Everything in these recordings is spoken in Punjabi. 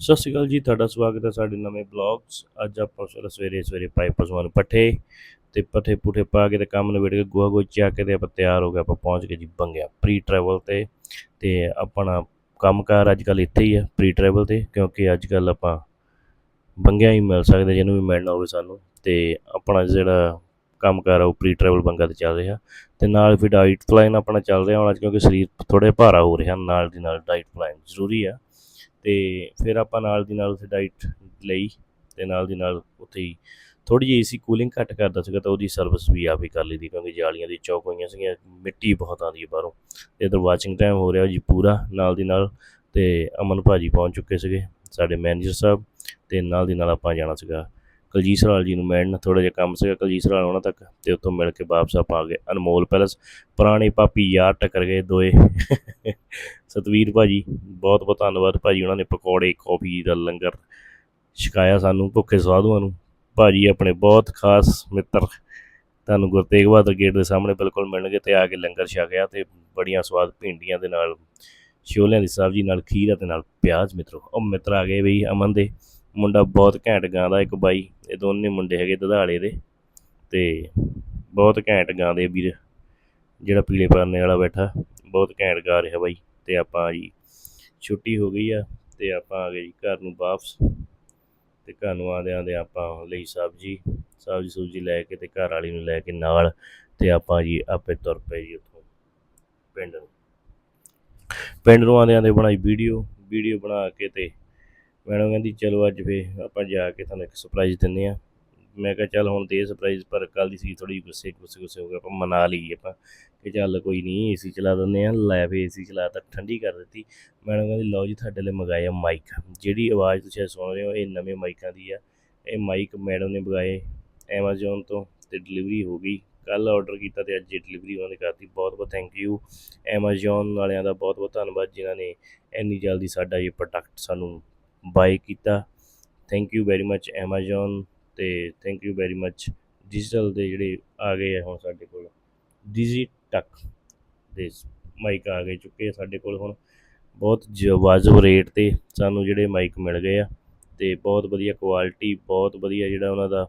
ਸਤਿ ਸ਼੍ਰੀ ਅਕਾਲ ਜੀ, ਤੁਹਾਡਾ ਸਵਾਗਤ ਹੈ ਸਾਡੇ ਨਵੇਂ ਬਲੌਗਸ। ਅੱਜ ਆਪਾਂ ਸਵੇਰੇ ਸਵੇਰੇ ਸਵੇਰੇ ਪਸ਼ੂਆਂ ਨੂੰ ਪੱਠੇ ਤੇ ਪੱਠੇ ਪੁੱਠੇ ਪਾ ਕੇ ਤੇ ਕੰਮ ਨੂੰ ਨਿਬੇੜ ਕੇ ਗੋਹਾ ਗੋਹਾ ਚੱਕ ਕੇ ਤੇ ਆਪਾਂ ਤਿਆਰ ਹੋ ਗਏ, ਆਪਾਂ ਪਹੁੰਚ ਗਏ ਜੀ ਬੰਗਿਆ ਪ੍ਰੀ ਟਰੈਵਲ ਤੇ ਤੇ ਆਪਣਾ ਕੰਮਕਾਰ ਅੱਜ ਕੱਲ ਇੱਥੇ ਹੀ ਆ ਪ੍ਰੀ ਟਰੈਵਲ ਤੇ ਕਿਉਂਕਿ ਅੱਜ ਕੱਲ ਆਪਾਂ ਬੰਗਿਆ ਹੀ ਮਿਲ ਸਕਦੇ, ਜਿਹਨੂੰ ਵੀ ਮਿਲਣਾ ਹੋਵੇ ਸਾਨੂੰ ਤੇ ਆਪਣਾ ਜਿਹੜਾ ਕੰਮਕਾਰ ਆ ਉਹ ਪ੍ਰੀ ਟਰੈਵਲ ਬੰਗਾ ਤੇ ਚੱਲ ਰਿਹਾ ਤੇ ਨਾਲ ਫਿਰ ਡਾਈਟ ਪਲਾਨ ਆਪਣਾ ਚੱਲ ਰਿਹਾ ਹੁਣ ਅੱਜ ਕਿਉਂਕਿ ਸਰੀਰ ਥੋੜੇ ਭਾਰਾ ਹੋ ਰਿਹਾ, ਨਾਲ ਦੀ ਨਾਲ ਡਾਈਟ ਪਲਾਨ ਜ਼ਰੂਰੀ ਆ। ਤੇ ਫਿਰ ਆਪਾਂ ਨਾਲ ਦੀ ਨਾਲ ਉੱਥੇ ਡਾਈਟ ਲਈ ਤੇ ਨਾਲ ਦੀ ਨਾਲ ਉੱਥੇ ਹੀ ਥੋੜੀ ਜਿਹੀ ਸੀ ਕੂਲਿੰਗ ਘੱਟ ਕਰਦਾ ਸੀਗਾ ਤਾਂ ਉਹਦੀ ਸਰਵਿਸ ਵੀ ਆਪ ਹੀ ਕਰ ਲਈ ਦੀ ਕਿਉਂਕਿ ਜਾਲੀਆਂ ਦੀ ਚੌਕ ਹੋਈਆਂ ਸੀਗੀਆਂ, ਮਿੱਟੀ ਬਹੁਤ ਆਉਂਦੀ ਹੈ ਬਾਹਰੋਂ ਤੇ ਇਧਰ ਵਾਚਿੰਗ ਟਾਈਮ ਹੋ ਰਿਹਾ ਜੀ ਪੂਰਾ ਨਾਲ ਦੀ ਨਾਲ ਤੇ ਅਮਨ ਭਾਜੀ ਪਹੁੰਚ ਚੁੱਕੇ ਸੀਗੇ, ਸਾਡੇ ਮੈਨੇਜਰ ਸਾਹਿਬ ਤੇ ਨਾਲ ਦੀ ਨਾਲ ਆਪਾਂ ਜਾਣਾ ਸੀਗਾ ਕੁਲਜੀਤ ਸਰਾਲ ਜੀ ਨੂੰ ਮਿਲਣ ਥੋੜਾ ਜਿਹਾ ਕੰਮ ਸੀਗਾ ਕੁਲਜੀਤ ਸਰਾਲ ਉਹਨਾਂ ਤੱਕ ਤੇ ਉੱਥੋਂ ਮਿਲ ਕੇ ਵਾਪਸ ਆਪ ਆ ਗਏ ਅਨਮੋਲ ਪੈਲਸ। ਪੁਰਾਣੇ ਪਾਪੀ ਯਾਰ ਟੱਕਰ ਗਏ ਦੋਏ। ਸਤਵੀਰ ਭਾਜੀ, ਬਹੁਤ ਬਹੁਤ ਧੰਨਵਾਦ ਭਾਜੀ ਉਹਨਾਂ ਨੇ ਪਕੌੜੇ, ਕੌਫੀ ਦਾ ਲੰਗਰ ਛਕਾਇਆ ਸਾਨੂੰ ਭੁੱਖੇ ਸਾਧੂਆਂ ਨੂੰ। ਭਾਜੀ ਆਪਣੇ ਬਹੁਤ ਖਾਸ ਮਿੱਤਰ, ਤੁਹਾਨੂੰ ਗੁਰੂ ਤੇਗ ਬਹਾਦਰ ਗੇਟ ਦੇ ਸਾਹਮਣੇ ਬਿਲਕੁਲ ਮਿਲਣਗੇ ਤੇ ਆ ਕੇ ਲੰਗਰ ਛਕਿਆ ਤੇ ਬੜੀਆਂ ਸਵਾਦ ਭਿੰਡੀਆਂ ਦੇ ਨਾਲ, ਛੋਲਿਆਂ ਦੀ ਸਬਜ਼ੀ ਨਾਲ, ਖੀਰਾ ਅਤੇ ਨਾਲ, ਪਿਆਜ਼ ਮਿੱਤਰੋ, ਉਹ ਮਿੱਤਰ ਆ ਗਏ ਬਈ ਅਮਨ ਦੇ। ਮੁੰਡਾ ਬਹੁਤ ਘੈਂਟ ਗਾਉਂਦਾ ਇੱਕ ਬਾਈ, ਇਹ ਦੋਨੇ ਮੁੰਡੇ ਹੈਗੇ ਦਧਾਲੇ ਦੇ। ਤੇ ਬਹੁਤ ਘੈਂਟ ਗਾਉਂਦੇ ਵੀਰ, ਜਿਹੜਾ ਪੀਲੇ ਪਰਨੇ ਵਾਲਾ ਬੈਠਾ। ਬਹੁਤ ਘੈਂਟ ਗਾ ਰਿਹਾ ਬਾਈ। ਤੇ ਆਪਾਂ ਜੀ ਛੁੱਟੀ ਹੋ ਗਈ ਆ, ਤੇ ਆਪਾਂ ਆ ਗਏ ਜੀ ਘਰ ਨੂੰ ਵਾਪਸ। ਤੇ ਘਰ ਨੂੰ ਆਉਂਦੇ ਆਉਂਦੇ ਆਪਾਂ ਲਈ ਸਬਜ਼ੀ ਸਬਜ਼ੀ ਸੁਬਜ਼ੀ ਲੈ ਕੇ ਤੇ ਘਰ ਵਾਲੀ ਨੂੰ ਲੈ ਕੇ ਨਾਲ ਤੇ ਆਪਾਂ ਜੀ ਆਪੇ ਤੁਰ ਪਏ ਜੀ ਉੱਥੋਂ ਪਿੰਡ ਨੂੰ। ਪਿੰਡ ਨੂੰ ਆਉਂਦੇ ਆਉਂਦੇ ਬਣਾਈ ਵੀਡੀਓ ਵੀਡੀਓ ਬਣਾ ਕੇ ਤੇ ਮੈਡਮ ਕਹਿੰਦੀ, ਚਲੋ ਅੱਜ ਫੇ ਆਪਾਂ ਜਾ ਕੇ ਤੁਹਾਨੂੰ ਇੱਕ ਸਰਪ੍ਰਾਈਜ਼ ਦਿੰਨੇ ਆ ਮੈਂ ਕਿਹਾ, ਚੱਲ ਹੁਣ ਦੇ ਸਰਪ੍ਰਾਈਜ਼ ਪਰ ਕੱਲ ਦੀ ਸੀ ਥੋੜੀ ਗੁੱਸੇ ਗੁੱਸੇ ਗੁੱਸੇ ਹੋ ਗਿਆ ਆਪਾਂ ਮਨਾ ਲਈਏ ਆਪਾਂ ਕਿ ਚੱਲ ਕੋਈ ਨਹੀਂ ਏਸੀ ਚਲਾ ਦਿੰਦੇ ਆ ਲੈ ਫੇ ਏਸੀ ਚਲਾ ਤਾਂ ਠੰਡੀ ਕਰ ਦਿੱਤੀ। ਮੈਡਮ ਕਹਿੰਦੀ, ਲਓ ਜੀ, ਤੁਹਾਡੇ ਲਈ ਮੰਗਾਏ ਆ ਮਾਈਕ ਜਿਹੜੀ ਆਵਾਜ਼ ਤੁਸੀਂ ਸੁਣ ਰਹੇ ਹੋ, ਇਹ ਨਵੇਂ ਮਾਈਕਾਂ ਦੀ ਆ। ਇਹ ਮਾਈਕ ਮੈਡਮ ਨੇ ਮੰਗਾਏ ਐਮਾਜ਼ੋਨ ਤੋਂ ਤੇ ਡਿਲੀਵਰੀ ਹੋ ਗਈ। ਕੱਲ ਆਰਡਰ ਕੀਤਾ ਤੇ ਅੱਜ ਡਿਲੀਵਰੀ ਉਹਨਾਂ ਨੇ ਕਰਤੀ। ਬਹੁਤ ਬਹੁਤ ਥੈਂਕ ਯੂ ਐਮਾਜ਼ੋਨ ਵਾਲਿਆਂ ਦਾ ਬਹੁਤ ਬਹੁਤ ਧੰਨਵਾਦ ਜਿਨ੍ਹਾਂ ਨੇ ਇੰਨੀ ਜਲਦੀ ਸਾਡਾ ਇਹ ਪ੍ਰੋਡਕਟ ਸਾਨੂੰ ਬਾਏ ਕੀਤਾ। Thank you very much Amazon ਤੇ thank you very much digital ਦੇ ਜਿਹੜੇ ਆ ਗਏ ਆ ਹੁਣ ਸਾਡੇ ਕੋਲ। ਡਿਜੀ ਟੱਕ ਦੇ ਮਾਈਕ ਆ ਗਏ, ਚੁੱਕੇ ਆ ਸਾਡੇ ਕੋਲ ਹੁਣ। ਬਹੁਤ ਵਾਜਬ ਰੇਟ ਤੇ ਸਾਨੂੰ ਜਿਹੜੇ ਮਾਈਕ ਮਿਲ ਗਏ ਆ ਤੇ ਬਹੁਤ ਵਧੀਆ ਕੁਆਲਿਟੀ ਬਹੁਤ ਵਧੀਆ ਜਿਹੜਾ ਉਹਨਾਂ ਦਾ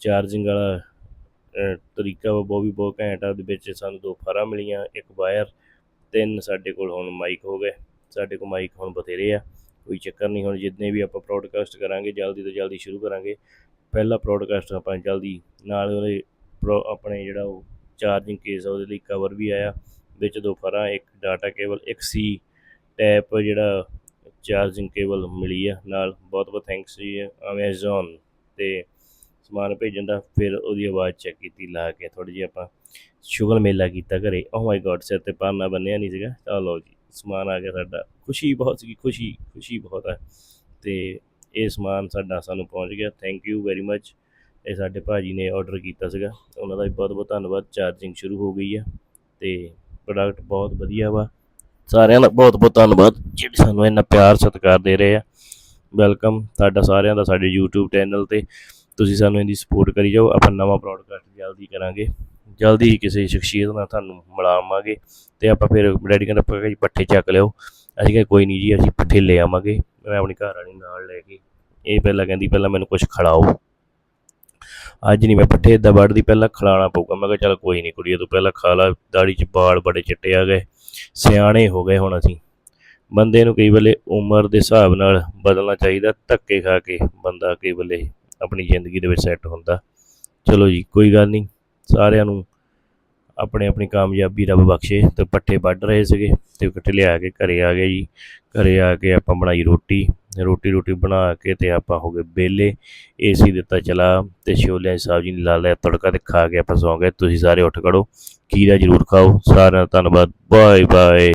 ਚਾਰਜਿੰਗ ਵਾਲਾ ਤਰੀਕਾ ਵਾ, ਉਹ ਵੀ ਬਹੁਤ ਘੈਂਟ ਆ। ਉਹਦੇ ਵਿੱਚ ਸਾਨੂੰ ਦੋ ਫਾਰਾਂ ਮਿਲੀਆਂ, ਇੱਕ ਵਾਇਰ ਤਿੰਨ ਸਾਡੇ ਕੋਲ ਹੁਣ ਮਾਈਕ ਹੋ ਗਏ। ਸਾਡੇ ਕੋਲ ਮਾਈਕ ਹੁਣ ਬਥੇਰੇ ਆ, ਕੋਈ ਚੱਕਰ ਨਹੀਂ, ਹੁਣ ਜਿੰਨੇ ਵੀ ਆਪਾਂ ਪ੍ਰੋਡਕਾਸਟ ਕਰਾਂਗੇ, ਜਲਦੀ ਤੋਂ ਜਲਦੀ ਸ਼ੁਰੂ ਕਰਾਂਗੇ। ਪਹਿਲਾ ਪ੍ਰੋਡਕਾਸਟ ਆਪਾਂ ਜਲਦੀ ਨਾਲ ਉਹਦੇ ਪ੍ਰੋ ਆਪਣੇ ਜਿਹੜਾ ਉਹ ਚਾਰਜਿੰਗ ਕੇਸ ਆ, ਉਹਦੇ ਲਈ ਕਵਰ ਵੀ ਆਇਆ। ਵਿੱਚ ਦੋ ਫਰਾਂ, ਇੱਕ ਡਾਟਾ ਕੇਬਲ ਇੱਕ ਸੀ ਟੈਪ ਜਿਹੜਾ ਚਾਰਜਿੰਗ ਕੇਬਲ ਮਿਲੀ ਆ ਨਾਲ। ਬਹੁਤ ਬਹੁਤ ਥੈਂਕਸ ਜੀ ਅਮੇਜ਼ਨ ਤੇ ਸਮਾਨ ਭੇਜਣ ਦਾ। ਫਿਰ ਉਹਦੀ ਆਵਾਜ਼ ਚੈੱਕ ਕੀਤੀ, ਲਾ ਕੇ ਥੋੜੀ ਜਿਹੀ ਆਪਾਂ ਸ਼ੁਗਲ ਮੇਲਾ ਕੀਤਾ ਘਰੇ। ਓ ਮਾਈ ਗॉड ਸਿਰ ਤੇ ਪਾਨਾ ਬੰਨਿਆ ਨਹੀਂ ਸੀਗਾ। ਚਲੋ ਲਓ ਜੀ। ਸਮਾਨ ਆ ਗਿਆ ਸਾਡਾ। ਖੁਸ਼ੀ ਬਹੁਤ ਸੀ ਖੁਸ਼ੀ ਖੁਸ਼ੀ ਬਹੁਤ ਹੈ ਤੇ ਇਹ ਸਮਾਨ ਸਾਡਾ, ਸਾਨੂੰ ਪਹੁੰਚ ਗਿਆ। ਥੈਂਕ ਯੂ ਵੈਰੀ ਮੱਚ ਇਹ ਸਾਡੇ ਭਾਜੀ ਨੇ ਆਰਡਰ ਕੀਤਾ ਸੀਗਾ। ਉਹਨਾਂ ਦਾ ਵੀ ਬਹੁਤ ਬਹੁਤ ਧੰਨਵਾਦ। ਚਾਰਜਿੰਗ ਸ਼ੁਰੂ ਹੋ ਗਈ ਆ ਤੇ ਪ੍ਰੋਡਕਟ ਬਹੁਤ ਵਧੀਆ ਵਾ। ਸਾਰਿਆਂ ਦਾ ਬਹੁਤ ਬਹੁਤ ਧੰਨਵਾਦ। ਜਿਹੜੇ ਸਾਨੂੰ ਇੰਨਾ ਪਿਆਰ, ਸਤਿਕਾਰ ਦੇ ਰਹੇ ਆ। ਵੈਲਕਮ ਤੁਹਾਡਾ ਸਾਰਿਆਂ ਦਾ ਸਾਡੇ YouTube ਚੈਨਲ ਤੇ। ਤੁਸੀਂ ਸਾਨੂੰ ਇਹਦੀ ਸਪੋਰਟ ਕਰੀ ਜਾਓ। ਆਪਾਂ ਨਵਾਂ ਪ੍ਰੋਡਕਟ ਜਲਦੀ ਕਰਾਂਗੇ। ਜਲਦੀ ਹੀ ਕਿਸੇ ਸ਼ਖਸੀਅਤ ਨਾਲ ਤੁਹਾਨੂੰ ਮਿਲਾਵਾਂਗੇ ਤੇ ਆਪਾਂ ਫਿਰ ਡੈਡੀ ਕਹਿੰਦਾ ਆਪਾਂ ਜੀ ਪੱਠੇ ਚੱਕ ਲਿਓ। ਅਸੀਂ ਕਿਹਾ ਕੋਈ ਨਹੀਂ ਜੀ, ਅਸੀਂ ਪੱਠੇ ਲੈ ਆਵਾਂਗੇ। ਮੈਂ ਆਪਣੀ ਘਰ ਵਾਲੀ ਨਾਲ ਲੈ ਕੇ ਇਹ ਪਹਿਲਾਂ ਕਹਿੰਦੀ, ਪਹਿਲਾਂ ਮੈਨੂੰ ਕੁਝ ਖਿਲਾਓ। ਅੱਜ ਨਹੀਂ ਮੈਂ ਪੱਠੇ ਇੱਦਾਂ ਵੱਢਦੀ, ਪਹਿਲਾਂ ਖਿਲਾਉਣਾ ਪਊਗਾ। ਮੈਂ ਕਿਹਾ, ਚੱਲ ਕੋਈ ਨਹੀਂ ਕੁੜੀਏ, ਤੂੰ ਪਹਿਲਾਂ ਖਾ ਲਾ। ਦਾੜੀ 'ਚ ਵਾਲ ਬੜੇ ਚਿੱਟੇ ਆ ਗਏ, ਸਿਆਣੇ ਹੋ ਗਏ ਹੁਣ ਅਸੀਂ। ਬੰਦੇ ਨੂੰ ਕਈ ਵੇਲੇ ਉਮਰ ਦੇ ਹਿਸਾਬ ਨਾਲ ਬਦਲਣਾ ਚਾਹੀਦਾ, ਧੱਕੇ ਖਾ ਕੇ ਬੰਦਾ ਕਈ ਵੇਲੇ ਆਪਣੀ ਜ਼ਿੰਦਗੀ ਦੇ ਵਿੱਚ ਸੈੱਟ ਹੁੰਦਾ। ਚਲੋ ਜੀ, ਕੋਈ ਗੱਲ ਨਹੀਂ। ਸਾਰਿਆਂ ਨੂੰ ਆਪਣੇ ਆਪਣੀ ਕਾਮਯਾਬੀ ਰੱਬ ਬਖਸ਼ੇ ਤੇ ਪੱਠੇ ਵੱਢ ਰਹੇ ਸੀਗੇ ਤੇ ਇਕੱਠੇ ਲਿਆ ਕੇ ਘਰੇ ਆ ਗਏ ਜੀ। ਘਰੇ ਆ ਕੇ ਆਪਾਂ ਬਣਾਈ ਰੋਟੀ ਰੋਟੀ ਰੋਟੀ ਬਣਾ ਕੇ ਤੇ ਆਪਾਂ ਹੋ ਗਏ ਬੇਲੇ ਏਸੀ ਦਿੱਤਾ ਚਲਾ ਤੇ ਛੋਲਿਆਂ ਦੀ ਸਬਜ਼ੀ ਨੂੰ ਲਾ ਲਿਆ, ਤੜਕਾ ਤੇ ਖਾ ਕੇ ਆਪਾਂ ਸੌਂ ਗਏ। ਤੁਸੀਂ ਸਾਰੇ ਉੱਠ ਖੜੋ, ਖੀਰਾ ਜ਼ਰੂਰ ਖਾਓ। ਸਾਰਿਆਂ ਦਾ ਧੰਨਵਾਦ। Bye bye